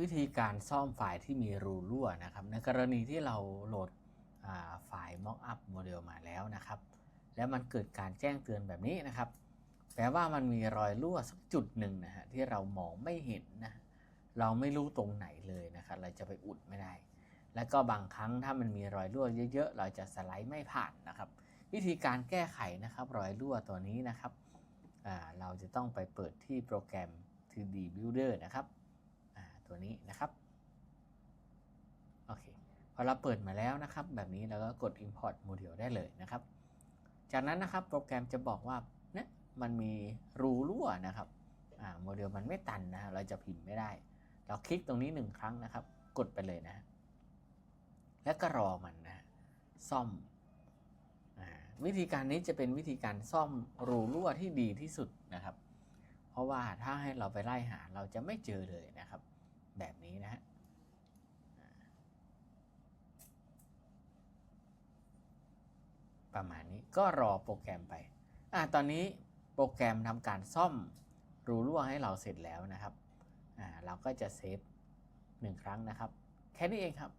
วิธีการซ่อมไฟล์ที่มีรูรั่วนะครับ ในกรณีที่เราโหลดอ่าไฟล์ mockup โมเดลมาแล้วนะครับ แล้วมันเกิดการแจ้งเตือนแบบนี้นะครับ แปลว่ามันมีรอยรั่วสักจุดหนึ่งนะฮะที่เรามองไม่เห็นนะเราไม่รู้ตรงไหนเลยนะครับ เราจะไปอุดไม่ได้ แล้วก็บางครั้งถ้ามันมีรอยรั่วเยอะ ๆ เราจะสไลด์ไม่ผ่านนะครับ วิธีการแก้ไขนะครับรอยรั่วตัวนี้นะครับเราจะต้องไปเปิดที่โปรแกรม 3D Builder นะครับ ตัวนี้นะครับ โอเค พอเราเปิดมาแล้วนะครับ แบบนี้เราก็กด Import Module ได้เลยนะครับ จากนั้นนะครับโปรแกรมจะบอกว่าเนี่ยมันมีรูรั่วนะครับ อ่า โมเดลมันไม่ตันนะเราจะพิมพ์ไม่ได้ เราคลิกตรงนี้หนึ่งครั้งนะครับ กดไปเลยนะ แล้วก็รอมันนะ ซ่อมวิธีการนี้จะเป็นวิธีการซ่อมรูรั่วที่ดีที่สุดนะครับ เพราะว่าถ้าให้เราไปไล่หาเราจะไม่เจอเลยนะครับ แบบนี้นะฮะประมาณนี้ก็รอโปรแกรมไปอ่าตอนนี้โปรแกรมทำการซ่อมรูรั่วให้เราเสร็จแล้วนะครับอ่าเราก็จะเซฟหนึ่งครั้งนะครับ แค่นี้เองครับ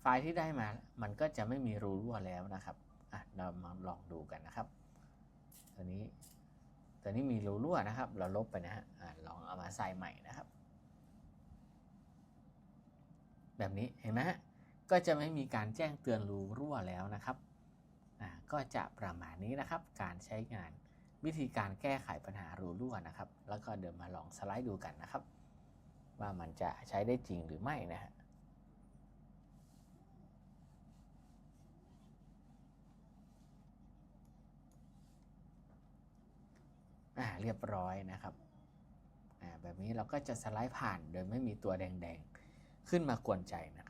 ไฟล์ที่ได้มามันก็จะไม่มีรูรั่วแล้วนะครับอะเรามาลองดูกันนะครับ ตัวนี้ตัวนี้มีรูรั่วนะครับ เราลบไปนะฮะอะลองเอามาใส่ใหม่นะครับ แบบนี้เห็นไหมฮะก็จะไม่มีการแจ้งเตือนรูรั่วแล้วนะครับอ่าก็จะประมาณนี้นะครับการใช้งานวิธีการแก้ไขปัญหารูรั่วนะครับ แล้วก็เดี๋ยวมาลองสไลด์ดูกันนะครับ ว่ามันจะใช้ได้จริงหรือไม่นะฮะอ่าเรียบร้อยนะครับอ่าแบบนี้เราก็จะสไลด์ผ่านโดยไม่มีตัวแดงๆ ขึ้นมากวนใจนะครับ